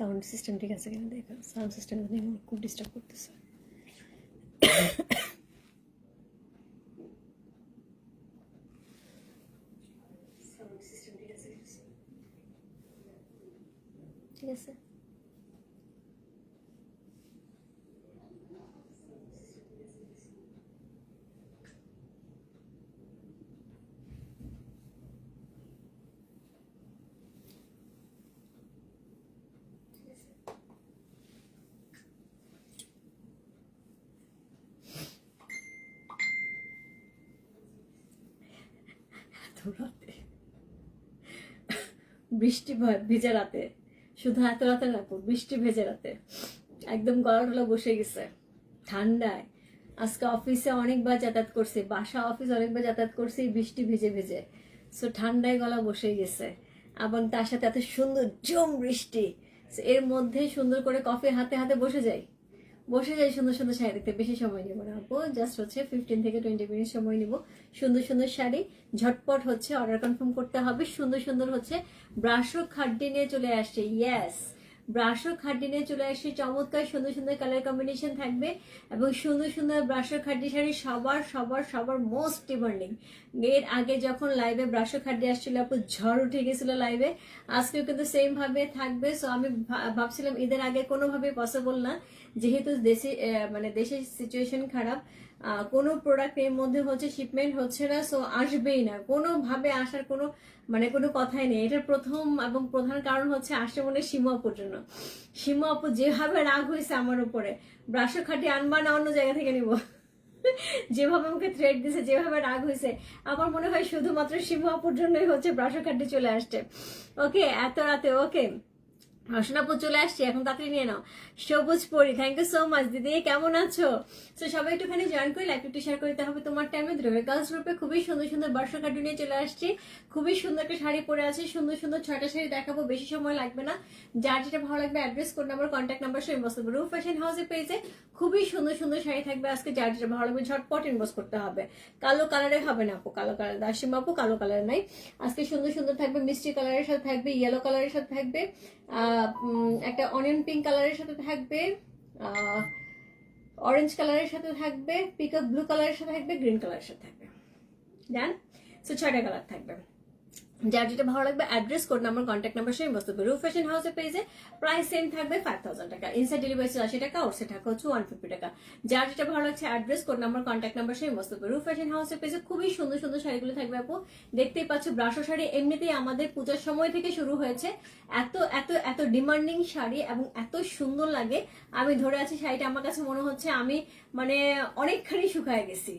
Sound system ঠিক আছে? কিনা দেখো সাউন্ড সিস্টেম খুব ডিস্টার্ব করতেছে ঠিক আছে এত রাতে বৃষ্টি ভেজা রাতে। শুধু এত রাতে রাখো, বৃষ্টি ভেজে রাতে। একদম গলা টলা বসে গেছে। ঠান্ডায়। আজকে অফিসে অনেকবার যাতায়াত করছি, বাসা অফিস অনেকবার যাতায়াত করছি, বৃষ্টি ভেজে ভেজে। সো ঠান্ডায় গলা বসে গেছে। এবং তার সাথে এত সুন্দর জম বৃষ্টি। এর মধ্যে সুন্দর করে কফি হাতে হাতে বসে যাই। বসে যাই, সুন্দর সুন্দর শাড়ি দেখতে। বেশি সময় নেব না আপু জাস্ট হচ্ছে ফিফটিন থেকে টোয়েন্টি মিনিট সময় নিব। সুন্দর সুন্দর শাড়ি, ঝটপট হচ্ছে অর্ডার কনফার্ম করতে হবে। সুন্দর সুন্দর হচ্ছে ব্রাশো খাড্ডি নিয়ে চলে আসছে ইয়েস ব্রাশো খাড্ডি নিয়ে চলে আসছে, চমৎকার সুন্দর সুন্দর কালার কম্বিনেশন থাকবে। এবং সুন্দর সুন্দর ব্রাশো খাড্ডি শাড়ি সবার সবার সবার মোস্ট ডিমান্ডিং এর আগে যখন লাইভে ব্রাশো খাড্ডি আসছিল আপু, ঝড় উঠে গেছিল লাইভে আজকেও কিন্তু সেম ভাবে থাকবে। সো আমি ভাবছিলাম ঈদের আগে কোনোভাবে পসিবল না। যেহেতু দেশে মানে দেশের সিচুয়েশন খারাপ কোনো প্রোডাক্টের মধ্যে হচ্ছে শিপমেন্ট হচ্ছে না সো আসবেই না। কোনোভাবে আসার কোনো মানে কোনো কথাই নেই। এটার প্রথম এবং প্রধান কারণ হচ্ছে আসে মনে সীমু আপুর জন্য। সীমু আপু যেভাবে রাগ হয়েছে আমার উপরে ব্রাশ খাটি আনবা না অন্য জায়গা থেকে নিব? যেভাবে আমাকে থ্রেড দিছে, যেভাবে রাগ হয়েছে, আমার মনে হয় শুধুমাত্র সীমু আপুর জন্যই হচ্ছে ব্রাশ খাটি চলে আসছে। ওকে এত রাতে ওকে রসনাপুর চলে আসছি এখন তাড়াতাড়ি নিয়ে নাও। সবুজ পরি থ্যাংক ইউ সো মাচ দিদি কেমন আছো? তো সবাই একটুখানি জয়েন করে লাইভ একটু শেয়ার করতে হবে তোমার টাইমে দ্রব্য গার্লস গ্রুপে খুবই সুন্দর সুন্দর বর্ষা কার্টুন নিয়ে চলে আসছি। খুবই সুন্দর একটা শাড়ি পরে আছে। সুন্দর সুন্দর ছয়টা শাড়ি দেখাবো বেশি সময় লাগবে না। যার যেটা ভালো লাগবে address code number contact number সব ইনবক্স করবে। রূপ ফ্যাশন হাউসে পেয়েছে খুবই সুন্দর সুন্দর শাড়ি থাকবে আজকে। যার যেটা ভালো লাগবে ঝটপট ইনবক্স করতে হবে। কালো কালারে হবে না আপু কালো কালার দাসিম আপু কালো কালার নাই। আজকে সুন্দর সুন্দর থাকবে মিষ্টি কালারের সাথে থাকবে ইয়েলো কালারের সাথে থাকবে। আহ, একটা অনিয়ন পিঙ্ক কালারের সাথে থাকবে অরেঞ্জ কালারের সাথে থাকবে পিক ব্লু কালারের সাথে থাকবে গ্রিন কালারের সাথে থাকবে। ডান সো ছয়টা কালার থাকবে। যার যেটা ভালো লাগবে address code number contact number সেই বস্তু রুফ ফ্যাশন হাউসের পেজে প্রাইস সেম থাকবে ফাইভ থাউজেন্ড টাকা। ইনসাইড ডেলিভারি আশি টাকা ওর টাকা হচ্ছে ওয়ান ফিফটি টাকা। যার যেটা ভালো লাগছে address code number contact number সেই বস্তু রুফ ফ্যাশন হাউসের পেজে খুবই সুন্দর সুন্দর শাড়িগুলো থাকবে আপু। দেখতেই পাচ্ছ, ব্রাশো শাড়ি এমনিতেই আমাদের পূজার সময় থেকে শুরু হয়েছে। এত এত এত ডিমান্ডিং শাড়ি এবং এত সুন্দর লাগে। আমি ধরে আছি শাড়িটা, আমার কাছে মনে হচ্ছে আমি মানে অনেকখানি শুকায় গেছি।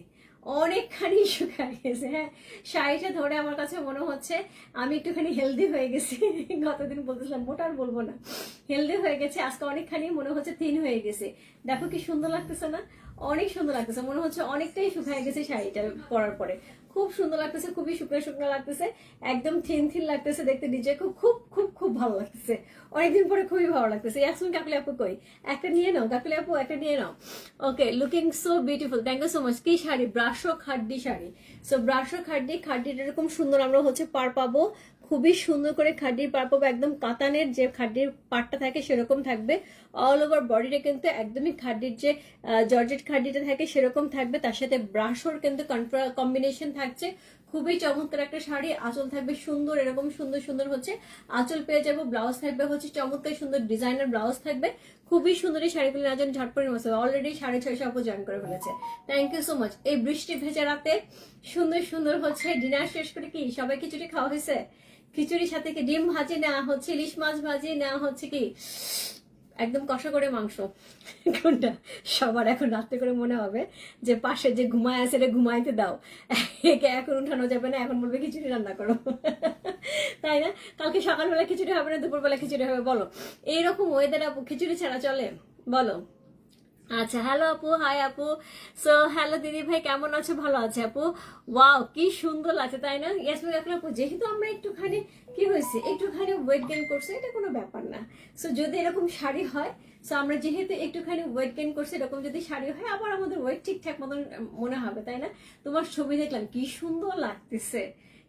অনেকখানি শুকায় গেছে হ্যাঁ শাড়িটা ধরে আমার কাছে মনে হচ্ছে আমি একটুখানি হেলদি হয়ে গেছি। গতদিন বলতেছিলাম, মোটা আর বলব না। হেলদি হয়ে গেছে, আজকে অনেকখানি মনে হচ্ছে থিন হয়ে গেছে। দেখো কি সুন্দর লাগতেছে না? অনেক সুন্দর লাগতেছে, মনে হচ্ছে অনেকটাই শুকায় গেছে শাড়িটা পরার পরে। খুব সুন্দর লাগতেছে, খুবই শুকনো শুকনো লাগতেছে, একদম থিন থিন লাগতেছে দেখতে। নিজে খুব খুব খুব খুব ভালো লাগতেছে। অনেকদিন পরে খুবই ভালো লাগতেছে। এখন কাকলি আপু কই? একটা নিয়ে নাও, কাকলি আপু, একটা নিয়ে নাও। Okay looking so beautiful thank you so much কি sari brasso khadi sari. So brasso khadi, খাড্ডিটা এরকম সুন্দর আমরা হচ্ছে পার পাবো। খুবই সুন্দর করে খাড্ডির পার পাবো, একদম কাতানের যে খাড্ডির পাটটা থাকে সেরকম থাকবে। অল ওভার বডিটা কিন্তু একদমই খাড্ডির যে জর্জেট খাড্ডিটা থাকে সেরকম থাকবে। তার সাথে ব্রাশোর কিন্তু কম্বিনেশন থাকছে। খুবই চমৎকার একটা শাড়ি। আঁচল থাকবে সুন্দর, এরকম সুন্দর সুন্দর হচ্ছে আঁচল পেয়ে যাব। ব্লাউজ থাকবে হচ্ছে চমৎকার সুন্দর ডিজাইনার ব্লাউজ থাকবে। খুবই সুন্দর এই শাড়িগুলো না জন্য ঝটপট মতো অলরেডি সাড়ে ছয়শো আপু জয়েন করে ফেলেছে। থ্যাংক ইউ সো মাচ এই বৃষ্টি ভেজা রাতে সুন্দর সুন্দর হচ্ছে ডিনার শেষ করে কি সবাই খিচুড়ি খাওয়া হয়েছে? খিচুড়ির সাথে কি ডিম ভাজি না হচ্ছে, ইলিশ মাছ ভাজি না হচ্ছে কি? একদম কষা করে মাংস। কোনটা? সবার এখন রাত্রে করে মনে হবে যে পাশে যে ঘুমায় আছে এটা ঘুমাইতে দাও। একে এখন উঠানো যাবে না, এখন বলবে খিচুড়ি রান্না করো। তাই না? কালকে সকালবেলা খিচুড়ি হবে না, দুপুরবেলা খিচুড়ি হবে, বলো। এইরকম ওয়েদার খিচুড়ি ছাড়া চলে? বলো। আচ্ছা হ্যালো আপু হাই আপু। সো হ্যালো দিদি ভাই, কেমন আছো? ভালো আছে আপু? ওয়াও কি সুন্দর লাগছে, তাই না? ইয়াসমিন এখন আপু, যেহেতু আমরা একটুখানি, কি হয়েছে? একটুখানি ওয়েট গেন করছে, এটা কোনো ব্যাপার না। সো যদি এরকম শাড়ি হয় সো আমরা যেহেতু একটুখানি ওয়েট গেন করছি, এরকম যদি শাড়ি হয়, আবার আমাদের ওয়েট ঠিকঠাক মতন মনে হবে, তাই না? তোমার ছবি দেখলাম, কি সুন্দর লাগতেছে।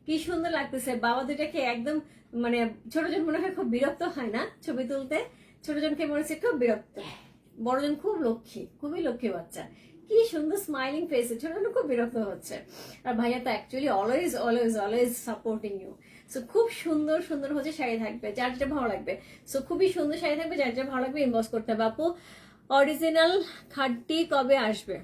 কি সুন্দর লাগতেছে। বাবা দুটাকে একদম মানে ছোট ছোট মনে হয় খুব বিরক্ত হয় না ছবি তুলতে? ছোটজনকে মনে হচ্ছে খুব বিরক্ত। বড়জন খুব লক্ষ্মী, খুবই লক্ষ্মী বাচ্চা। কি সুন্দর স্মাইলিং ফেস ছোটজন খুব বিরক্ত হচ্ছে। আর ভাইয়া তো actually always always always supporting you so খুব সুন্দর সুন্দর হচ্ছে শাড়ি থাকবে, যার যেটা ভালো লাগবে। সো খুবই সুন্দর শাড়ি থাকবে, যার যেটা ভালো লাগবে ইনবক্স করতে হবে। আপু অরিজিনাল খাটটি কবে আসবে?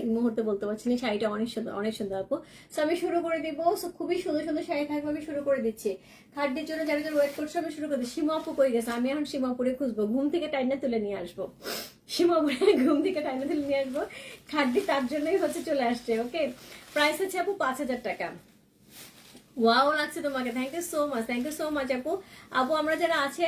এই মুহূর্তে বলতে পারছি না, শাড়িটা অনেক সুন্দর অনেক সুন্দর আপু। সো আমি শুরু করে দিব। সো খুবই সুন্দর সুন্দর শাড়ি থাকবে, আমি শুরু করে দিচ্ছি। খাদ্যের জন্য যারা যারা ওয়েট করছে, আমি শুরু করে দিচ্ছি। সীমা আপু কই গেছে? আমি এখন সীমা আপুরে খুঁজবো। ঘুম থেকে টাইনা তুলে নিয়ে আসব। সীমাপুরে ঘুম থেকে টাইনা তুলে নিয়ে আসব। খাদ্যি তার জন্যই হচ্ছে চলে আসছে ওকে প্রাইস হচ্ছে আপু পাঁচ হাজার টাকা। ওয়াও লাগছে তোমাকে। Thank you so much thank you so much আপু। আপু, আমরা যারা আছে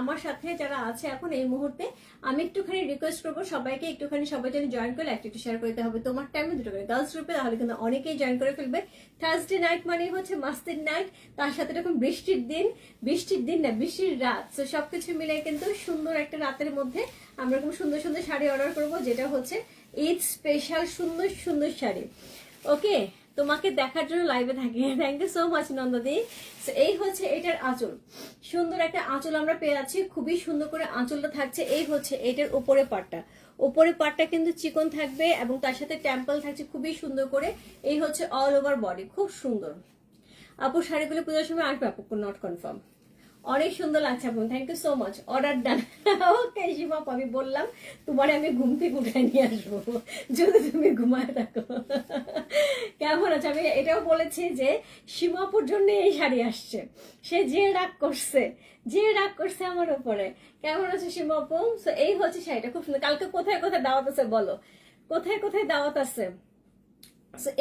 আমার সাথে যারা আছে এখন এই মুহূর্তে, আমি একটুখানি রিকোয়েস্ট করব সবাইকে একটুখানি সবাই যেন জয়েন করে একটা শেয়ার করতে হবে। তোমার টাইমে দুটো করে। গার্লস গ্রুপে তাহলে কিন্তু অনেকেই জয়েন করে ফেলবে। থার্সডে নাইট মানে হচ্ছে মাস্তির নাইট তার সাথে এরকম বৃষ্টির দিন বৃষ্টির দিন না, বৃষ্টির রাত। তো সবকিছু মিলে কিন্তু সুন্দর একটা রাতের মধ্যে আমরা এরকম সুন্দর সুন্দর শাড়ি অর্ডার করব, যেটা হচ্ছে ঈদ স্পেশাল সুন্দর সুন্দর শাড়ি। ওকে তোমাকে দেখার জন্য লাইভে থাকি। থ্যাংক ইউ সো মাচ নন্দদি। এই হচ্ছে এটার আঁচল। সুন্দর একটা আঁচল আমরা পেয়ে আছি খুবই সুন্দর করে আঁচলটা থাকছে। এই হচ্ছে এটার উপরে পাটটা। উপরে পাটটা কিন্তু চিকন থাকবে এবং তার সাথে টেম্পল থাকছে খুবই সুন্দর করে। এই হচ্ছে অল ওভার বডি খুব সুন্দর। আপু, শাড়িগুলো পূজার সময় আসবে? আপু নট কনফার্ম অনেক সুন্দর লাগছে আপু thank you so much order done okay শিবাপ আমি বললাম তোমার আমি ঘুম থেকে উঠে নিয়ে আসব। যদি তুমি ঘুমায় থাকো। কেমন আছে? আমি এটাও বলেছি যে সীমাপুর জন্য এই শাড়ি আসছে। সে যে রাগ করছে যে রাগ করছে আমার উপরে। কেমন আছে সীমাপু? So, এই হচ্ছে শাড়িটা। খুব সুন্দর। কালকে কোথায় কোথায় দাওয়াত আছে বলো? কোথায় কোথায় দাওয়াত আছে?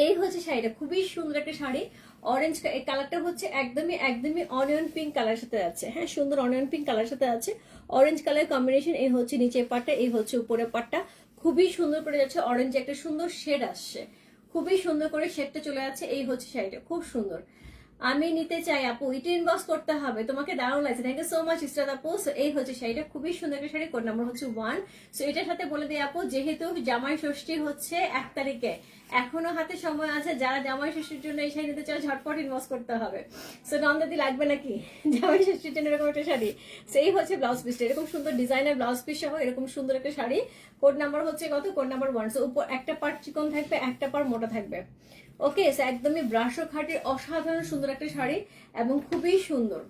এই হচ্ছে শাড়িটা। খুবই সুন্দর একটা শাড়ি। অরেঞ্জ এই কালারটা হচ্ছে একদমই একদমই অনিয়ন পিঙ্ক কালার সাথে আছে। হ্যাঁ সুন্দর অনিয়ন পিঙ্ক কালার সাথে আছে। অরেঞ্জ কালার কম্বিনেশন এই হচ্ছে নিচের পাটটা, এই হচ্ছে উপরের পাটটা। খুবই সুন্দর করে যাচ্ছে অরেঞ্জ একটা সুন্দর শেড আসছে। খুবই সুন্দর করে শেডটা চলে যাচ্ছে এই হচ্ছে শাড়িটা। খুব সুন্দর। আমি নিতে চাই আপু এটা ইনবক্স করতে হবে। তোমাকে দারুণ লাগছে। থ্যাংক ইউ সো মাচ ইস্টাদ আপু। So, এই হচ্ছে শাড়িটা। খুবই সুন্দর একটা শাড়ি কোড নাম্বার হচ্ছে ওয়ান সো এটার সাথে বলে দিই আপু যেহেতু জামাই ষষ্ঠী হচ্ছে এক তারিখে এখনও হাতে সময় আছে যারা জামাই ষষ্ঠীর জন্য এই শাড়ি নিতে চাও ঝটপট ইনবক্স করতে হবে। সো নন্দাদি লাগবে নাকি? জামাই ষষ্ঠীর জন্য এরকম একটা শাড়ি। এই হচ্ছে ব্লাউজ পিসটা এরকম সুন্দর ডিজাইনের ব্লাউজ পিস সহ এরকম সুন্দর একটা শাড়ি। কোড নাম্বার হচ্ছে কত? কোড নাম্বার ওয়ান সো উপর একটা পার্ট চিকন থাকবে একটা পার মোটা থাকবে। ওকে একদমই ব্রাশো খাটের অসাধারণ সুন্দর একটা শাড়ি এবং খুবই সুন্দর।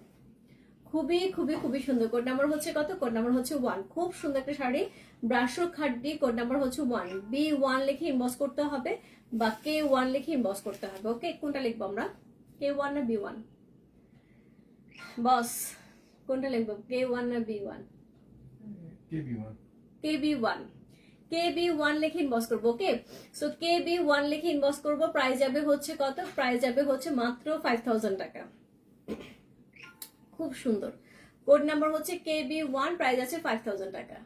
খুবই খুবই খুবই সুন্দর। কোড নাম্বার হচ্ছে কত? কোড নাম্বার হচ্ছে ওয়ান খুব সুন্দর একটা sari. Brasso khadi code number হচ্ছে ওয়ান বি ওয়ান লিখে ইনবক্স করতে হবে বা কে ওয়ান লিখে ইনবক্স করতে হবে ওকে? কোনটা লিখব আমরা? কে ওয়ান না বি ওয়ান বস কোনটা লিখব? কে ওয়ান না B one K B one K B one K B one লিখে ইনবক্স করব okay so K B one লিখে ইনবক্স করব প্রাইস যাবে হচ্ছে কত? প্রাইস যাবে হচ্ছে মাত্র ফাইভ থাউজেন্ড টাকা। খুব সুন্দর। কোড নাম্বার হচ্ছে কে বি ওয়ান প্রাইস আছে ফাইভ থাউজেন্ড টাকা।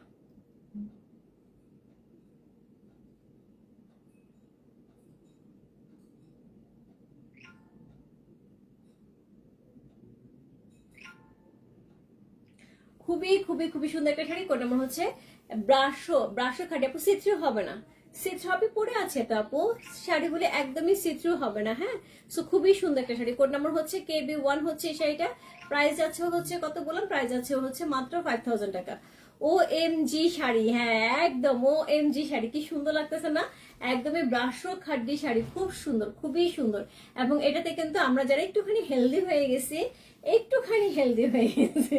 খুবই খুবই খুবই সুন্দর একটা শাড়ি। কোড নাম্বার হচ্ছে ব্রাশো ব্রাশো খাটি। আপু সিথ্রু হবে না। সিথ্রু আপনি পরে আছে তো আপু। শাড়িগুলি একদমই সিথ্রু হবে না হ্যাঁ? সো খুবই সুন্দর একটা শাড়ি। কোড নাম্বার হচ্ছে কে বি ওয়ান হচ্ছে এই শাড়িটা। প্রাইস আছে হচ্ছে কত বললাম? প্রাইস আছে হচ্ছে মাত্র ফাইভ থাউজেন্ড টাকা। ও এম জি শাড়ি হ্যাঁ একদম ও এম জি শাড়ি। কি সুন্দর লাগতেছে না? একদমই ব্রাশো খাড্ডি শাড়ি। খুব সুন্দর, খুবই সুন্দর। এবং এটাতে কিন্তু আমরা যারা একটুখানি হেলদি হয়ে গেছি, একটুখানি হেলদি হয়ে গেছি।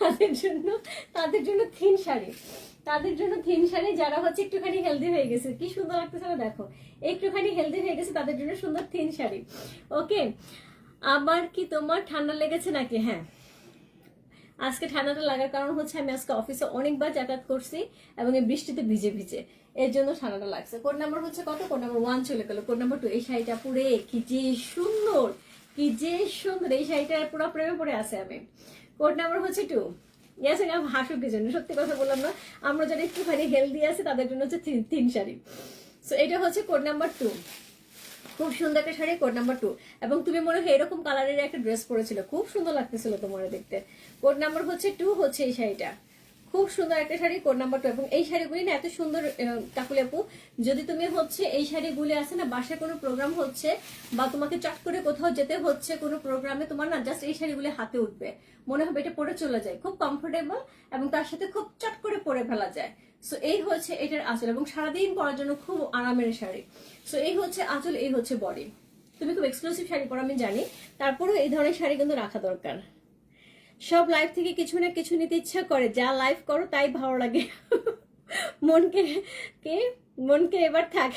তাদের জন্য তাদের জন্য থিন শাড়ি। তাদের জন্য থিন শাড়ি যারা হচ্ছে একটুখানি হেলদি হয়ে গেছে। কি সুন্দর লাগতেছে দেখো। একটুখানি হেলদি হয়ে গেছে, তাদের জন্য সুন্দর থিন শাড়ি। ওকে? আবার কি তোমার ঠান্ডা লেগেছে নাকি? হ্যাঁ। আজকে ঠান্ডাটা লাগার কারণ হচ্ছে আমি আজকে অফিসে অনেকবার যাতায়াত করছি এবং এই বৃষ্টিতে ভিজে ভিজে। এর জন্য ঠান্ডাটা লাগছে। কোড নাম্বার হচ্ছে কত? কোড নাম্বার ওয়ান চলে গেল। কোড নাম্বার টু এই শাড়িটা পুরে কি যে সুন্দর, কি যে সুন্দর। এই শাড়িটা পুরো প্রেমে পড়ে আছে আমি। কোড নাম্বার হচ্ছে টু আমি হাসুক কি জন্য সত্যি কথা বললাম না। আমরা যারা একটুখানি হেলদি আছে, তাদের জন্য হচ্ছে তিন শাড়ি। সো এটা হচ্ছে কোড নাম্বার টু খুব সুন্দর একটা শাড়ি কোড নাম্বার টু এবং তুমি মনে হয় এরকম কালারের একটা ড্রেস পরেছিল। খুব সুন্দর লাগতেছিল তোমার দেখতে। কোড নাম্বার হচ্ছে টু হচ্ছে এই শাড়িটা। খুব সুন্দর একটা শাড়ি কোড নাম্বার টু এবং এই শাড়িগুলি না এত সুন্দর কাকুলি আপু, যদি তুমি হচ্ছে এই শাড়িগুলি আছে না, বাসায় কোনো প্রোগ্রাম হচ্ছে বা তোমাকে চট করে কোথাও যেতে হচ্ছে কোনো প্রোগ্রামে তোমার না জাস্ট এই শাড়িগুলি হাতে উঠবে। মনে হবে এটা পরে চলে যায়, খুব কমফোর্টেবল এবং তার সাথে খুব চট করে পরে ফেলা যায়। সো এই হচ্ছে এটার আঁচল এবং সারাদিন পরার জন্য খুব আরামের শাড়ি। সো এই হচ্ছে আঁচল, এই হচ্ছে বডি তুমি খুব এক্সক্লুসিভ শাড়ি পরো, আমি জানি। তারপরেও এই ধরনের শাড়ি কিন্তু রাখা দরকার। সব লাইফ থেকে কিছু না কিছু নিতে ইচ্ছা করে, যা লাইফ করো তাই ভালো লাগে। মনকে, কে? মনকে এবার থাক।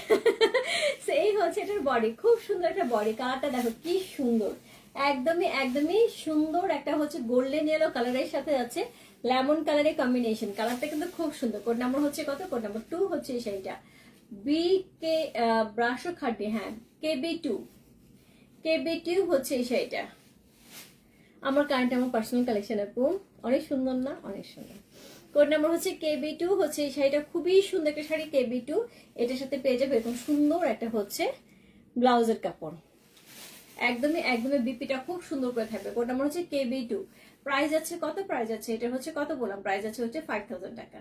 এই হচ্ছে এটার বডি খুব সুন্দর একটা বডি কালারটা দেখো কি সুন্দর। একদমই একদমই সুন্দর একটা হচ্ছে গোল্ডেন ইয়েলো কালারের সাথে আছে লেমন কালারের কম্বিনেশন কালারটা কিন্তু খুব সুন্দর। কোড নাম্বার হচ্ছে কত? কোড নাম্বার টু হচ্ছে শাড়িটা বি কে ব্রাশো খাটি হ্যাঁ। K B two K B two হচ্ছে শাড়িটা আমার কারেন্ট আমার পার্সোনাল কালেকশন আপু অনেক সুন্দর না? অনেক সুন্দর। কোড নাম্বার হচ্ছে কে বি টু হচ্ছে এই শাড়িটা খুবই সুন্দর একটা শাড়ি কে বি টু এটার সাথে পেয়ে যাবে এরকম সুন্দর একটা হচ্ছে ব্লাউজের কাপড়। একদমই একদমই বিপিটা খুব সুন্দর করে থাকবে। কোড নাম্বার হচ্ছে কে বি টু প্রাইস আছে কত? প্রাইস আছে, এটা হচ্ছে কত বললাম? প্রাইস আছে হচ্ছে ফাইভ থাউজেন্ড টাকা।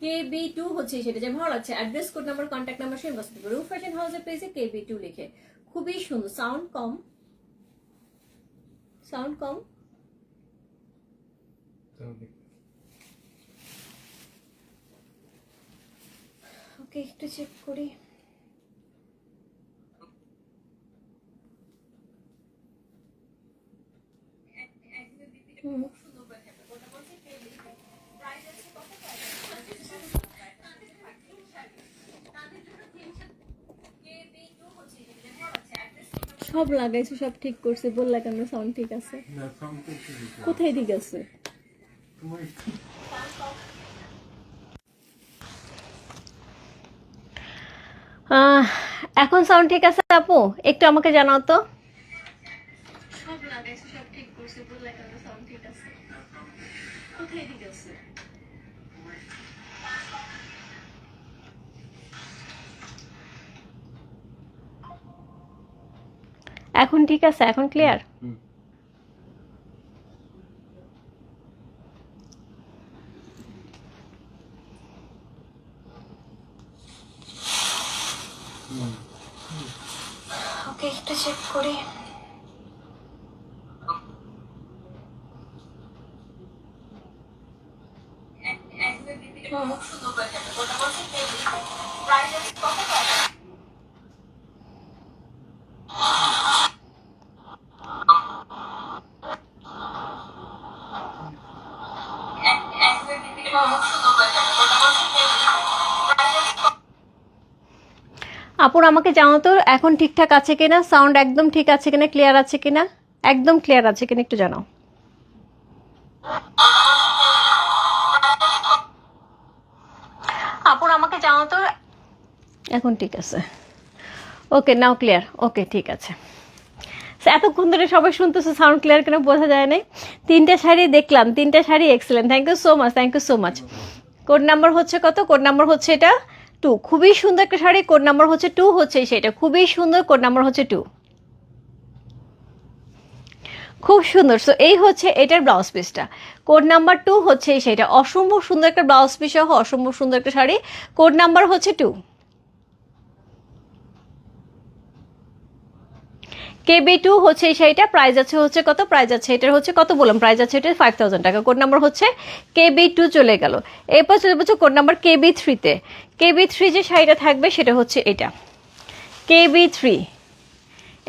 কে বি টু হচ্ছে সেটা যে ভালো লাগছে। Address code number contact number সেই বসতে রুফ ফ্যাশন হাউসের পেজে কে বি টু লিখে। খুবই সুন্দর। সাউন্ড কম। সাউন্ড কম। ওকে, একটু চেক করি। হুম। সব লাগাইছো সব ঠিক করছে বললা কেন সাউন্ড ঠিক আছে. কোথায় ঠিক আছে? আহ, এখন সাউন্ড ঠিক আছে আপু? একটু আমাকে জানাও তো। সব লাগাইছো সব ঠিক করছে বললা কেন সাউন্ড ঠিক আছে? কোথায় ঠিক আছে? এখন ঠিক আছে এখন ক্লিয়ার হুম। হুম। ওকে একটু চেক করি আপুর আমাকে জানো তো, এখন ঠিকঠাক আছে কিনা? সাউন্ড একদম ঠিক আছে কিনা? ক্লিয়ার আছে কিনা? একদম ক্লিয়ার আছে কিনা একটু জানাও। আপুর আমাকে জানো তো, এখন ঠিক আছে। ওকে নাও ক্লিয়ার ওকে ঠিক আছে। এতক্ষণ ধরে সবাই শুনতেছে সাউন্ড ক্লিয়ার কেন বোঝা যায় নাই? তিনটা শাড়ি দেখলাম, তিনটা sari excellent thank you so much thank you so much code number হচ্ছে কত? কোড নাম্বার হচ্ছে এটা? টু খুবই সুন্দর একটা শাড়ি কোড নাম্বার হচ্ছে টু হচ্ছে সেটা খুবই সুন্দর কোড নাম্বার হচ্ছে টু খুব সুন্দর। সো এই হচ্ছে এটার ব্লাউজ পিসটা কোড নাম্বার টু হচ্ছে সেটা অসম্ভব সুন্দর একটা ব্লাউজ পিস সহ অসম্ভব সুন্দর একটা শাড়ি। কোড নাম্বার হচ্ছে টু কেবি টু হচ্ছে এই শাড়িটা প্রাইস আছে হচ্ছে কত প্রাইস আছে এটার হচ্ছে কত বললাম প্রাইস আছে এটার ফাইভ থাউজেন্ড টাকা। কোড নাম্বার হচ্ছে কেবি টু চলে গেল। এরপর চলে বলছে কোড নাম্বার কেবি থ্রিতে। কেবি থ্রি যে শাড়িটা থাকবে সেটা হচ্ছে এটা। K B three.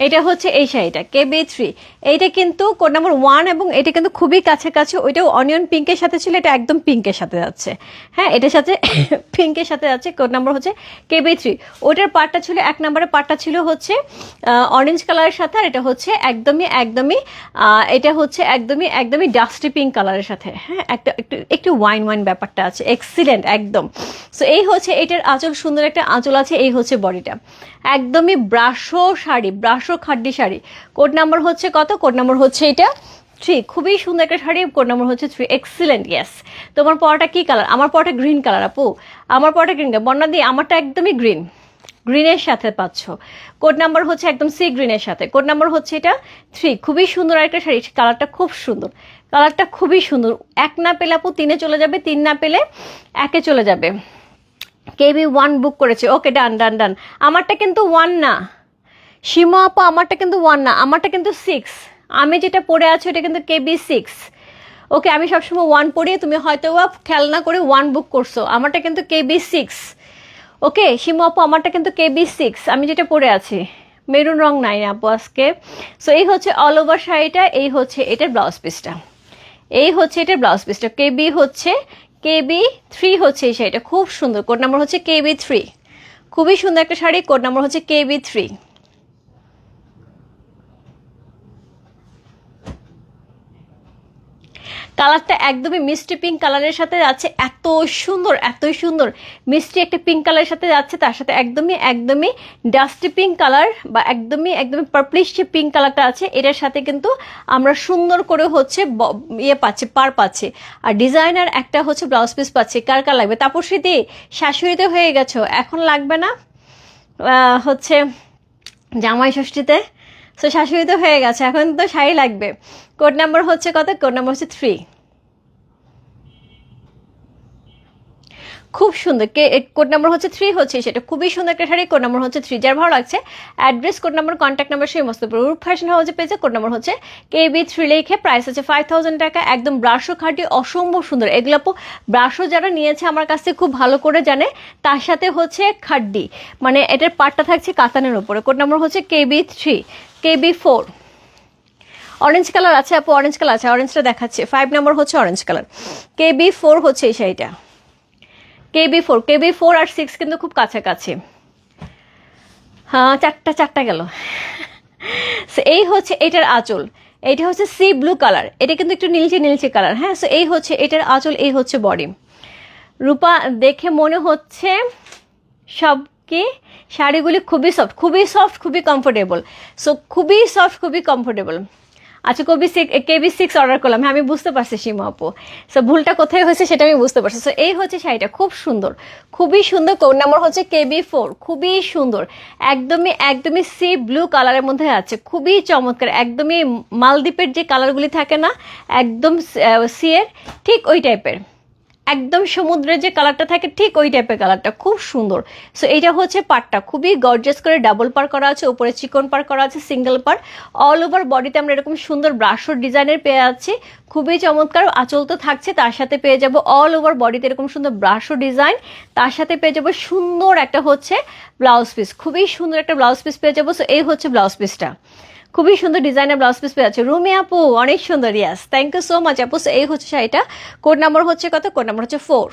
এটা হচ্ছে এই শাড়িটা, কেবি থ্রি। এইটা কিন্তু কোড নাম্বার ওয়ান এবং এটা কিন্তু খুবই কাছে কাছে ওইটাও অনিয়ন পিঙ্কের সাথে ছিল, এটা একদম পিঙ্কের সাথে যাচ্ছে। হ্যাঁ এটার সাথে পিঙ্কের সাথে যাচ্ছে, কোড নাম্বার হচ্ছে কেবি থ্রি। ওটার পার্টটা ছিল, এক নম্বরের পার্টটা ছিল হচ্ছে অরেঞ্জ কালারের সাথে, আর এটা হচ্ছে একদমই একদমই এটা হচ্ছে একদমই একদমই ডাস্টি পিঙ্ক কালারের সাথে। হ্যাঁ একটা, একটু একটু ওয়াইন ওয়াইন ব্যাপারটা আছে এক্সিলেন্ট একদম। সো এই হচ্ছে, এটার আঁচল, সুন্দর একটা আঁচল আছে, এই হচ্ছে বডিটা একদমই brasso sari brasso khadi sari. Code number হচ্ছে কত? কোড নাম্বার হচ্ছে এটা থ্রি। খুবই সুন্দর একটা শাড়ি, কোড নাম্বার হচ্ছে থ্রি। এক্সিলেন্ট ইয়েস তোমার পরোটা কি কালার আমার পরোটা গ্রিন কালার আপু। আমার পরোটা গ্রিন কালার বন্যা দিয়ে আমারটা একদমই গ্রিন গ্রিনের সাথে পাচ্ছ। কোড নাম্বার হচ্ছে একদম সি গ্রিনের সাথে। কোড নাম্বার হচ্ছে এটা থ্রি। খুবই সুন্দর একটা শাড়ি। কালারটা খুব সুন্দর। কালারটা খুবই সুন্দর। এক না পেলে, আপু, তিনে চলে যাবে। তিন না পেলে, একে চলে যাবে। কেবি ওয়ান বুক করেছে। ওকে ডান ডান ডান আমারটা কিন্তু ওয়ান না। সীমা আপা, আমারটা কিন্তু ওয়ান না, আমারটা কিন্তু সিক্স আমি যেটা পড়ে আছি, ওটা কিন্তু কেবি সিক্স ওকে, আমি সবসময় ওয়ান পড়ি, তুমি হয়তো খেয়াল না করে ওয়ান বুক করছ। আমারটা কিন্তু কেবি সিক্স ওকে সীমা আপু, আমারটা কিন্তু কেবি সিক্স আমি যেটা পরে আছি, মেরুন রং নাই আপু আজকে। সো এই হচ্ছে অল ওভার শাড়িটা, এই হচ্ছে এটার ব্লাউজ পিসটা এই হচ্ছে এটার ব্লাউজ পিসটা কেবি হচ্ছে কেবি থ্রি হচ্ছে এই শাড়িটা। খুব সুন্দর। কোড নাম্বার হচ্ছে কেবি থ্রি খুবই সুন্দর একটা শাড়ি। কোড নাম্বার হচ্ছে কেবি থ্রি কালারটা একদমই মিষ্টি পিঙ্ক কালারের সাথে যাচ্ছে। এত সুন্দর এত সুন্দর। মিষ্টি একটা পিঙ্ক কালারের সাথে যাচ্ছে, তার সাথে একদমই একদমই ডাস্টি পিঙ্ক কালার বা একদমই একদমই পার্পলিশ যে পিঙ্ক কালারটা আছে, এটার সাথে কিন্তু আমরা সুন্দর করে হচ্ছে ইয়ে পাচ্ছি, পার পাচ্ছি। আর ডিজাইনার একটা হচ্ছে ব্লাউজ পিস পাচ্ছি। কার কার লাগবে? তাপসী দি শাশুড়িতে হয়ে গেছো। এখন লাগবে না হচ্ছে জামাই ষষ্ঠীতে। সো শাশুড়ি তো হয়ে গেছে, এখন তো শাড়ি লাগবে। কোড নাম্বার হচ্ছে কত? কোড নাম্বার হচ্ছে থ্রি খুব সুন্দর। কে কোড নাম্বার হচ্ছে থ্রি হচ্ছে সেটা। খুবই সুন্দর একটা শাড়ি কোড নাম্বার হচ্ছে থ্রি যার ভালো লাগছে address code number contact number সেই মস্ত রূপ ফ্যাশন হাউসে পেয়েছে। কোড নাম্বার হচ্ছে কে বি থ্রি লিখে প্রাইস হচ্ছে ফাইভ থাউজেন্ড টাকা। একদম ব্রাশো খাটি, অসম্ভব সুন্দর। এগুলো আপু, ব্রাশো যারা নিয়েছে আমার কাছ থেকে খুব ভালো করে জানে, তার সাথে হচ্ছে খাড্ডি। মানে এটার পাটটা থাকছে কাতানের উপরে। কোড নাম্বার হচ্ছে K B three K B four orange colour আছে আপু অরেঞ্জ কালার আছে অরেঞ্জটা দেখাচ্ছে। ফাইভ নাম্বার হচ্ছে orange colour K B four হচ্ছে এই শাড়িটা। K B four K B four আর সিক্স কিন্তু খুব কাছাকাছি। হ্যাঁ চারটা চারটা গেল। এই হচ্ছে এটার আঁচল। এটা হচ্ছে সি ব্লু কালার। এটা কিন্তু একটু নীলচে নীলচে কালার। হ্যাঁ সো এই হচ্ছে এটার আঁচল, এই হচ্ছে বডি। রূপা, দেখে মনে হচ্ছে সব কি? শাড়িগুলি খুবই সফট খুবই সফট খুবই কমফোর্টেবল সো খুবই সফট খুবই কমফোর্টেবল আচ্ছা কবি সিক্স কেবি সিক্স অর্ডার করলাম। হ্যাঁ আমি বুঝতে পারছি, সীমা আপু। সো ভুলটা কোথায় হয়েছে সেটা আমি বুঝতে পারছি। সো এই হচ্ছে শাড়িটা, খুব সুন্দর। খুবই সুন্দর কোড নাম্বার হচ্ছে কেবি ফোর খুবই সুন্দর। একদমই একদমই সি ব্লু কালারের মধ্যে আছে। খুবই চমৎকার, একদমই মালদ্বীপের যে কালারগুলি থাকে না, একদম সি এর, ঠিক ওই টাইপের একদম সমুদ্রের যে কালারটা থাকে, ঠিক ওই টাইপের কালারটা খুব সুন্দর। সো এইটা হচ্ছে পাটটা খুবই গর্জাস করে ডাবল পার করা আছে, উপরে চিকন পার করা আছে সিঙ্গেল পার অল ওভার বডিতে আমরা এরকম সুন্দর ব্রাশর ডিজাইনের পেয়ে যাচ্ছি। খুবই চমৎকার, আঁচল তো থাকছে, তার সাথে পেয়ে যাব অল ওভার বডিতে এরকম সুন্দর ব্রাশো ডিজাইন তার সাথে পেয়ে যাব সুন্দর একটা হচ্ছে ব্লাউজ পিস খুবই সুন্দর একটা ব্লাউজ পিস পেয়ে যাব। সো এই হচ্ছে ব্লাউজ পিসটা খুবই সুন্দর ডিজাইনের ব্লাউজ পিস পেয়ে আছে রুমি আপু, অনেক সুন্দর yes thank you so much আপু। এই হচ্ছে শাড়িটা। কোড নাম্বার হচ্ছে কত? কোড নাম্বার হচ্ছে ফোর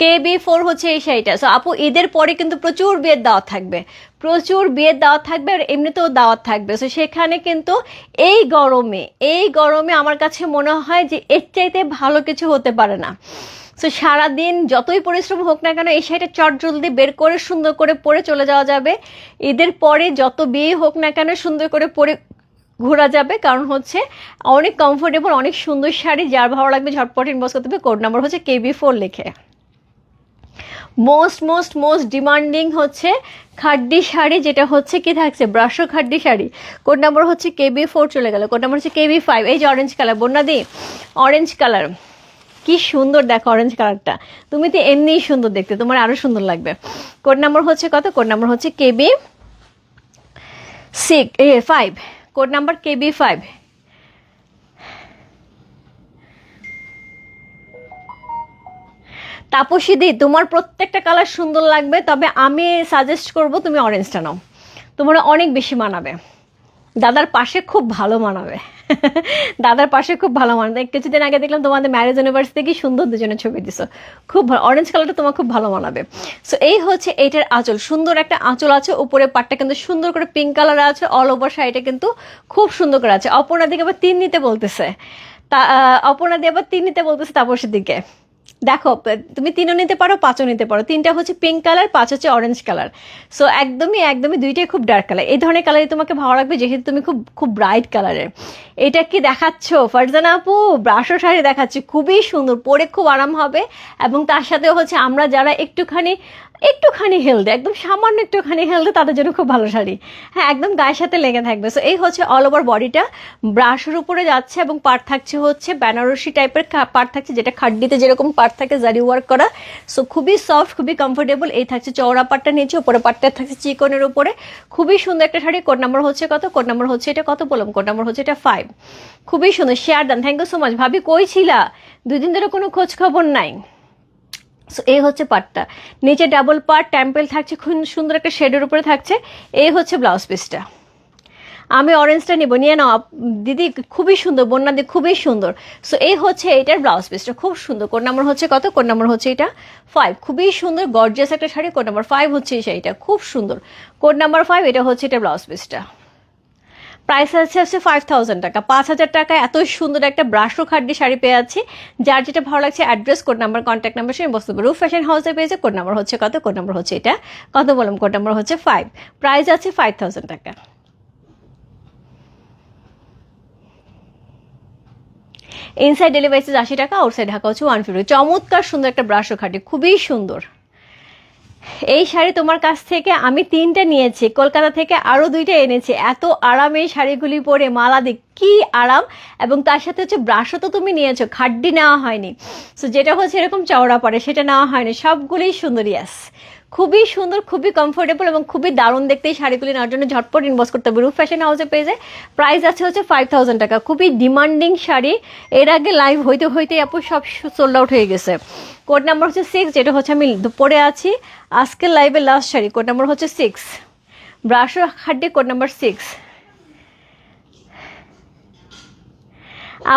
কেবি ফোর হচ্ছে এই শাড়িটা। সো আপু, ঈদের পরে কিন্তু প্রচুর বিয়ের দাওয়াত থাকবে। প্রচুর বিয়ের দাওয়াত থাকবে আর এমনিতেও দাওয়াত থাকবে। সো সেখানে কিন্তু এই গরমে এই গরমে আমার কাছে মনে হয় যে এর চাইতে ভালো কিছু হতে পারে না। সো সারাদিন যতই পরিশ্রম হোক না কেন, এই শাড়িটা চট জলদি বের করে সুন্দর করে পরে চলে যাওয়া যাবে। ঈদের পরে যত বিয়ে হোক না কেন, সুন্দর করে পরে ঘোরা যাবে। কারণ হচ্ছে, অনেক কমফোর্টেবল অনেক সুন্দর শাড়ি, যার ভালো লাগবে ঝটপট ইনবক্স করতে হবে। কোড নাম্বার হচ্ছে কেবি ফোর লিখে। মোস্ট মোস্ট মোস্ট ডিমান্ডিং হচ্ছে খাড্ডি শাড়ি, যেটা হচ্ছে কি থাকছে? Brasso khadi sari. Code number হচ্ছে কেবি ফোর চলে গেল। কোড নাম্বার হচ্ছে কেবি ফাইভ এই যে অরেঞ্জ কালার বন্যা দি অরেঞ্জ কালার কি সুন্দর দেখো অরেঞ্জ কালারটা তুমি তো এমনিই সুন্দর দেখতে, তোমার আরও সুন্দর লাগবে। কোড নাম্বার হচ্ছে কত? কোড নাম্বার হচ্ছে কেবি সিক্স এ five code number K B five Tapasi দি, তোমার প্রত্যেকটা কালার সুন্দর লাগবে, তবে আমি সাজেস্ট করব তুমি অরেঞ্জটা নাও। তোমার অনেক বেশি মানাবে। দাদার পাশে খুব ভালো মানাবে। দাদার পাশে খুব ভালো মানাবে কিছুদিন আগে দেখলাম তোমাদের ম্যারেজ ইউনিভার্সিটি কি সুন্দর দুজনে ছবি দিছো। খুব ভালো অরেঞ্জ কালারটা তোমার খুব ভালো মানাবে। সো এই হচ্ছে এইটার আঁচল। সুন্দর একটা আঁচল আছে, উপরে পাটটা কিন্তু সুন্দর করে পিঙ্ক কালার আছে অল ওভার শাড়িটা কিন্তু খুব সুন্দর করে আছে। অপর্ণা দিকে আবার তিন নিতে বলতেছে। তা অপর্ণা দিয়ে আবার তিন নিতে বলতেছে তাপসের দিকে দেখো তুমি তিনও নিতে পারো, পাঁচও নিতে পারো। তিনটা হচ্ছে পিঙ্ক কালার পাঁচ হচ্ছে অরেঞ্জ কালার সো একদমই একদমই দুইটাই খুব ডার্ক কালার এই ধরনের কালারই তোমাকে ভালো লাগবে, যেহেতু তুমি খুব খুব ব্রাইট কালারের এটা কি দেখাচ্ছ? ফারজানা আপু, ব্রাশো শাড়ি দেখাচ্ছি। খুবই সুন্দর, পরে খুব আরাম হবে। এবং তার সাথে হচ্ছে আমরা যারা একটুখানি একটুখানি হেলদে একদম সামান্য একটুখানি হেলদে তাদের জন্য খুব ভালো শাড়ি। হ্যাঁ একদম গায়ের সাথে লেগে থাকবে। সো এই হচ্ছে অল ওভার বডিটা ব্রাশের উপরে যাচ্ছে এবং পার্ট থাকছে হচ্ছে বেনারসি টাইপের পার্ট থাকছে যেটা খাড্ডিতে যেরকম পার্ট থাকে, জারি ওয়ার্ক করা। সো খুবই সফট খুবই কমফোর্টেবল এই থাকছে চওড়া পাটটা নিচে ওপরে পাটটা থাকছে চিকনের উপরে। খুবই সুন্দর একটা শাড়ি। কোড নাম্বার হচ্ছে কত? কোড নাম্বার হচ্ছে এটা কত বললাম? কোড নাম্বার হচ্ছে এটা ফাইভ খুবই সুন্দর। শেয়ার দান থ্যাংক ইউ সো মাচ ভাবি কই ছিলা? দুই দিন ধরে কোনো খোঁজ খবর নাই। সো এই হচ্ছে পার্টটা নিচে ডাবল পার্ট টেম্পেল থাকছে, খুব সুন্দর একটা শেডের উপরে থাকছে। এই হচ্ছে ব্লাউজ পিসটা আমি অরেঞ্জটা নিব। নিয়ে নাও। দিদি, খুবই সুন্দর। বন্যা দি খুবই সুন্দর। সো এই হচ্ছে এইটার ব্লাউজ পিসটা খুব সুন্দর। কোড নাম্বার হচ্ছে কত? কোড নাম্বার হচ্ছে এটা ফাইভ খুবই সুন্দর গর্জিয়াস একটা শাড়ি। কোড নাম্বার ফাইভ হচ্ছে এই শাড়িটা। খুব সুন্দর। কোড নাম্বার ফাইভ এটা হচ্ছে এটা ব্লাউজ পিসটা প্রাইস আছে হচ্ছে ফাইভ থাউজেন্ড টাকা। পাঁচ হাজার টাকায় এত সুন্দর একটা ব্রাশো খাড্ডি শাড়ি পেয়ে যাচ্ছি। যার যেটা ভালো লাগছে address code number contact number সঙ্গে বস্তু রুফ ফ্যাশন হাউসে পেয়েছে কোড নাম্বার হচ্ছে কত কোড নাম্বার হচ্ছে এটা। কত বললাম কোড নাম্বার হচ্ছে ফাইভ প্রাইস আছে ফাইভ থাউজেন্ড টাকা। ইনসাইড ডেলিভারিসেস আশি টাকা আউটসাইড ঢাকা হচ্ছে ওয়ান ফিফটি চমৎকার সুন্দর একটা ব্রাশো খাটি, খুবই সুন্দর। এই শাড়ি তোমার কাছ থেকে আমি তিনটে নিয়েছি। কলকাতা থেকে আরও দুইটা এনেছি। এত আরাম এই শাড়িগুলি পরে, মালা দিক কি আরাম! এবং তার সাথে হচ্ছে ব্রাশও তো তুমি নিয়েছো, খাড্ডি নেওয়া হয়নি। সো যেটা হচ্ছে এরকম চওড়া পরে, সেটা নেওয়া হয়নি। সবগুলোই ইয়াস খুবই সুন্দর, খুবই কমফোর্টেবল এবং খুবই দারুণ দেখতে এই শাড়িগুলি নেওয়ার জন্য ঝটপট ইনভেস্ট করতে হবে। রুফ ফ্যাশন হাউসে পেয়ে যায় প্রাইস আছে হচ্ছে ফাইভ থাউজেন্ড টাকা। খুবই ডিমান্ডিং শাড়ি। এর আগে লাইভ হইতে হইতে আপু সব সোল্ড আউট হয়ে গেছে। কোড নাম্বার হচ্ছে সিক্স যেটা হচ্ছে আমি দুপুরে আছি। আজকের লাইভে লাস্ট শাড়ি কোড নাম্বার হচ্ছে সিক্স ব্রাশ হাড্ডি কোড নাম্বার সিক্স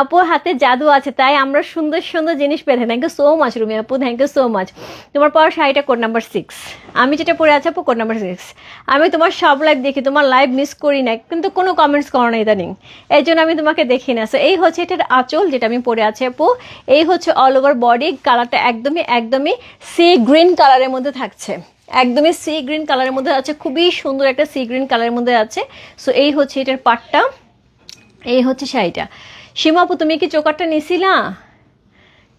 আপুর হাতে জাদু আছে, তাই আমরা সুন্দর সুন্দর জিনিস পেতে thank you so much Rumi আপু থ্যাংক ইউ সো মাচ তোমার পর শাড়িটা কোড নাম্বার সিক্স আমি যেটা পরে আছি আপু কোড নাম্বার সিক্স আমি তোমার সব লাইভ দেখি, তোমার লাইভ মিস করি না কিন্তু কোনো কমেন্টস করো না ইদানিং। এই জন্য আমি তোমাকে দেখি না। সো এই হচ্ছে এটার আঁচল যেটা আমি পরে আছি আপু। এই হচ্ছে অল ওভার বডি কালারটা একদমই একদমই সি গ্রিন কালারের মধ্যে থাকছে। একদমই সি গ্রিন কালারের মধ্যে আছে, খুবই সুন্দর একটা সি গ্রিন কালারের মধ্যে আছে। সো এই হচ্ছে এটার পাটটা এই হচ্ছে শাড়িটা। সীমাপু তুমি কি চোকারটা নিছিলা?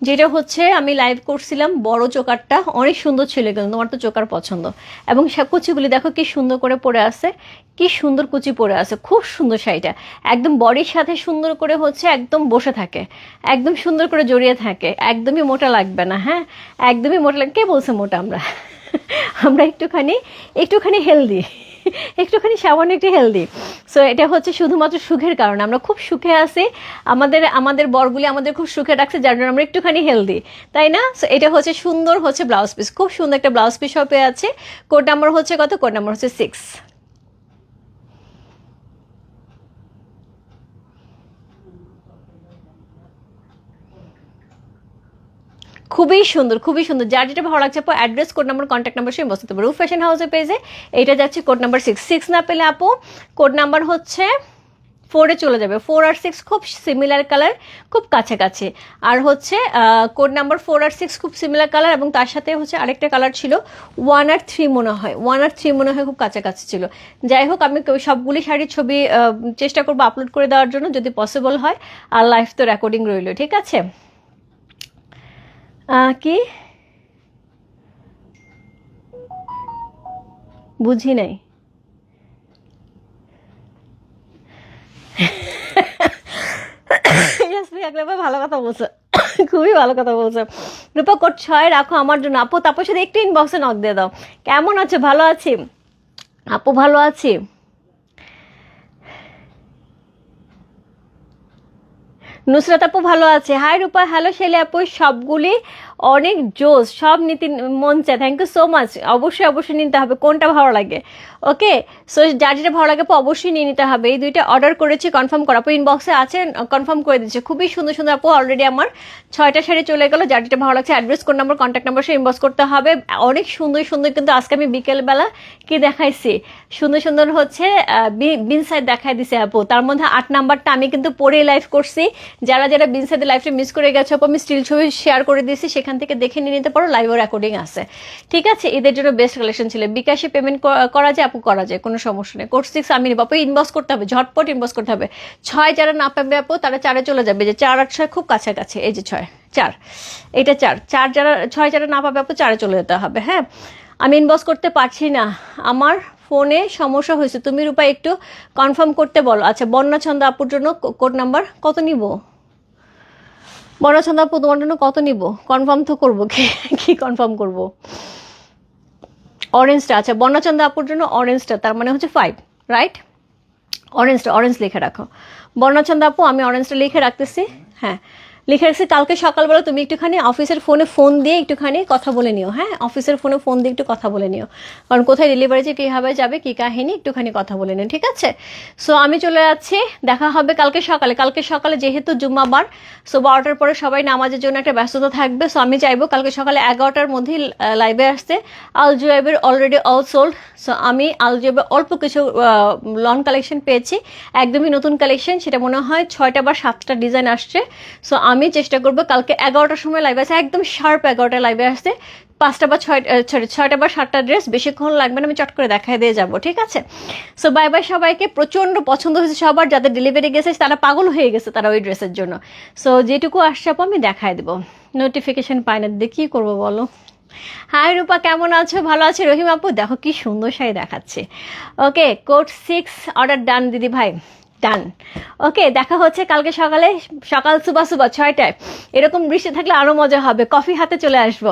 যেটা হচ্ছে, আমি লাইভ করছিলাম, বড় চোকারটা। অনেক সুন্দর ছিল কিন্তু, তোমার তো চোকার পছন্দ। এবং কুচিগুলি, দেখো কি সুন্দর করে পরে আছে। কি সুন্দর কুচি পরে আছে, খুব সুন্দর শাড়িটা। একদম বডির সাথে সুন্দর করে হচ্ছে, একদম বসে থাকে। একদম সুন্দর করে জড়িয়ে থাকে। একদমই মোটা লাগবে না হ্যাঁ? একদমই মোটা লাগবে। কে বলছে মোটা আমরা? আমরা একটুখানি একটুখানি হেলদি একটুখানি সামান্য একটু হেলদি সো এটা হচ্ছে শুধুমাত্র সুখের কারণে। আমরা খুব সুখে আছি। আমাদের আমাদের বরগুলি আমাদের খুব সুখে রাখছে, যার জন্য আমরা একটুখানি হেলদি তাই না? সো এটা হচ্ছে সুন্দর হচ্ছে ব্লাউজ পিস খুব সুন্দর একটা ব্লাউজ পিস হবে আছে। কোড নাম্বার হচ্ছে কত? কোড নাম্বার হচ্ছে সিক্স খুবই সুন্দর খুবই সুন্দর। যার যেটা ভালো লাগছে, আপু address code number contact number সে বসতে পারো ফ্যাশন হাউসের পেজে এটা যাচ্ছে কোড নাম্বার সিক্স সিক্স না পেলে, আপু কোড নাম্বার হচ্ছে ফোরে চলে যাবে। ফোর আর সিক্স খুব সিমিলার কালার খুব কাছাকাছি। আর হচ্ছে কোড নাম্বার ফোর আর সিক্স খুব সিমিলার কালার এবং তার সাথে হচ্ছে আরেকটা কালার ছিল ওয়ান আর থ্রি মনে হয়। ওয়ান আর থ্রি মনে হয় খুব কাছাকাছি ছিল। যাই হোক, আমি সবগুলি শাড়ির ছবি চেষ্টা করব আপলোড করে দেওয়ার জন্য, যদি পসিবল হয়। আর লাইভ তো রেকর্ডিং রইল, ঠিক আছে? কি বুঝি নাই। ভালো কথা বলছে। খুবই ভালো কথা বলছে। রূপা, কোট ছয় রাখো আমার জন্য। আপু তারপর সাথে একটু ইনবক্সে নক দিয়ে দাও। কেমন আছে? ভালো আছি? আপু, ভালো আছি? নুসরাত আপু ভালো আছে। হাই রূপা হ্যালো শেলে আপু সবগুলি অনেক জোস সব নীতি মন চায়। থ্যাংক ইউ সো মাচ অবশ্যই অবশ্যই নিতে হবে। কোনটা ভালো লাগে? ওকে সো যার যেটা ভালো লাগে অবশ্যই নিয়ে নিতে হবে। এই দুইটা অর্ডার করেছি কনফার্ম করা। আপু ইনবক্সে আছে কনফার্ম করে দিচ্ছে। খুবই সুন্দর সুন্দর আপু অলরেডি আমার ছয়টা শাড়ি চলে গেলো। যার যেটা ভালো লাগছে অ্যাড্রেস কোন নাম্বার কন্ট্যাক্ট নাম্বার সে ইনবক্স করতে হবে। অনেক সুন্দর সুন্দর কিন্তু আজকে আমি বিকেলবেলা কি দেখাইছি? সুন্দর সুন্দর হচ্ছে বিন সাইড দেখাই দিছে আপু। তার মধ্যে আট নাম্বারটা আমি কিন্তু পরে লাইভ করছি। যারা যারা বিন সাইডের লাইফটা মিস করে গেছে, আপু, আমি স্টিল ছবি শেয়ার করে দিয়েছি। সেখানে থেকে দেখে নিয়ে নিতে পারো লাইভ রেকর্ডিং আছে। ঠিক আছে? এদের জন্য বেস্ট কালেকশন ছিল। বিকাশে পেমেন্ট করা যায়, আপু করা যায়, কোনো সমস্যা নেই। কোর্স সিক্স আমি নেব। আপু ইনবক্স করতে হবে, ঝটপট ইনবক্স করতে হবে। ছয় যারা না পাবে আপু, তারা চারে চলে যাবে। যে চার আর ছয় খুব কাছাকাছি, এই যে ছয়, চার, এটা চার। চার যারা, ছয় যারা না পাবে আপু, চারে চলে যেতে হবে হ্যাঁ? আমি ইনবক্স করতে পারছি না। আমার ফোনে সমস্যা হয়েছে। তুমি রূপা একটু কনফার্ম করতে বলো। আচ্ছা বন্যা ছন্দ আপুর জন্য কোড নাম্বার কত নিব? ছন্দ আপু, তোমার জন্য কত নিব? কনফার্ম তো করব। কি কনফার্ম করব? অরেঞ্জটা আচ্ছা বন্যাচন্দ্র আপুর জন্য অরেঞ্জটা তার মানে হচ্ছে ফাইভ রাইট অরেঞ্জটা অরেঞ্জ লিখে রাখো। বর্ণচন্দ্র আপু, আমি অরেঞ্জটা লিখে রাখতেছি। হ্যাঁ। লিখে রাখছি, কালকে সকালবেলা তুমি একটুখানি অফিসের ফোনে ফোন দিয়ে একটুখানি কথা বলে নিও হ্যাঁ? অফিসের ফোনে ফোন দিয়ে একটু কথা বলে নিও। কারণ কোথায় ডেলিভারি যে, কীভাবে যাবে, কী কাহিনী, একটুখানি কথা বলে নিও, ঠিক আছে? সো আমি চলে যাচ্ছি, দেখা হবে কালকে সকালে। কালকে সকালে যেহেতু জুম্মাবার সো বারোটার পরে সবাই নামাজের জন্য একটা ব্যস্ততা থাকবে। সো আমি চাইব কালকে সকালে এগারোটার মধ্যেই লাইভে আসতে। আল জুয়েবের অলরেডি অল সোল্ড সো আমি আল জুয়েবের অল্প কিছু লন কালেকশন পেয়েছি। একদমই নতুন কালেকশন সেটা মনে হয় ছয়টা বা সাতটা ডিজাইন আসছে। সো আমি চেষ্টা করব কালকে এগারোটার সময় লাইভ আসে একদম শার্প এগারোটা লাইভে আসতে। পাঁচটা বা ছয় সরি ছয়টা বা সাতটা ড্রেস বেশিক্ষণ লাগবে না, আমি চট করে দেখায় দিয়ে যাব, ঠিক আছে? সো বাই বাই সবাইকে, প্রচণ্ড পছন্দ হয়েছে সবার, যাদের ডেলিভারি গেছে, তারা পাগল হয়ে গেছে তারা ওই ড্রেসের জন্য। সো যেটুকু আসছে আপু, আমি দেখায় দেবো। নোটিফিকেশন পাই না, দিয়ে কী করব বলো? হাই রূপা, কেমন আছো? ভালো আছে? রহিম আপু, দেখো কি সুন্দর শাড়ি দেখাচ্ছে। Okay code six order done দিদি ভাই। ডান ওকে দেখা হচ্ছে কালকে সকালে, সকাল সুবা সুবা, ছয়টায়। এরকম বৃষ্টি থাকলে আরও মজা হবে। কফি হাতে চলে আসব।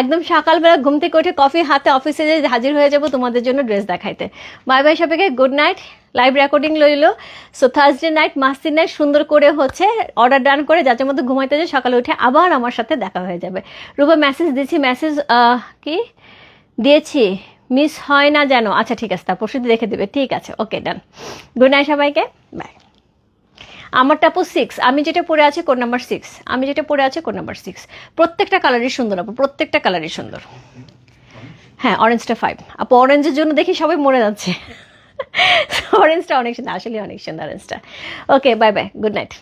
একদম সকালবেলা ঘুম থেকে উঠে কফি হাতে অফিসে যে হাজির হয়ে যাব তোমাদের জন্য ড্রেস দেখাইতে। বাই বাই সবাইকে গুড নাইট লাইভ রেকর্ডিং লইলো। সো থার্সডে নাইট মাস্তি নাইট সুন্দর করে হচ্ছে অর্ডার ডান করে যাতে মধ্যে ঘুমাইতে যায় সকালে উঠে আবার আমার সাথে দেখা হয়ে যাবে। রূপা মেসেজ দিচ্ছি মেসেজ কি? দিয়েছি। মিস হয় না যেন। আচ্ছা ঠিক আছে, তারপর শুধু দেখে দেবে। ঠিক আছে ওকে ডান গুড নাইট সবাইকে। বাই আমার টাপু সিক্স আমি যেটা পরে আছি কোন নাম্বার সিক্স আমি যেটা পরে আছি কোন নাম্বার সিক্স প্রত্যেকটা কালারই সুন্দর, আপু, প্রত্যেকটা কালারই সুন্দর। হ্যাঁ অরেঞ্জটা ফাইভ আপু অরেঞ্জের জন্য দেখি সবাই মরে যাচ্ছে। অরেঞ্জটা অনেক সুন্দর আসলে অনেক সুন্দর অরেঞ্জটা okay bye bye good night